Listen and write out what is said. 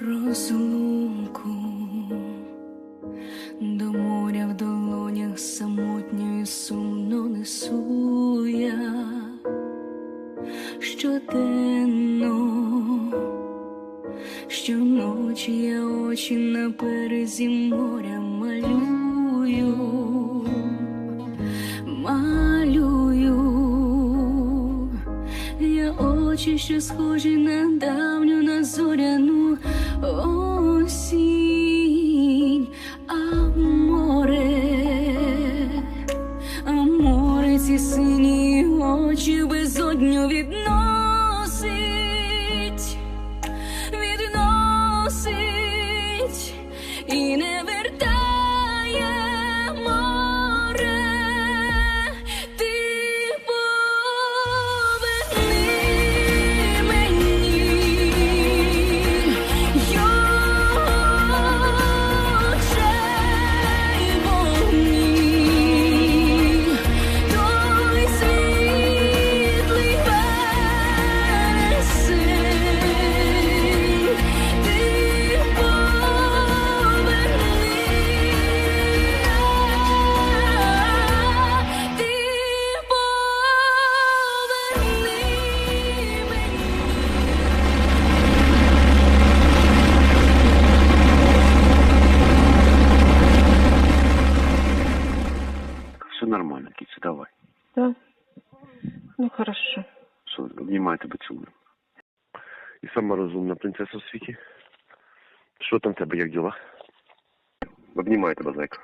розлуку до моря в долонях самотньою сумно несу я щоденно, щоночі я очі на березі моря малюю. Очі, що схожі на давню на зоряну осінь, а море, а море ці сині очі безодню відносить, нормально, давай. Да. Ну хорошо. Все, обнимаю тебе цілую. І сама розумна принцеса в світі. Що там в тебе, як діла? Обнімаю тебе, зайка.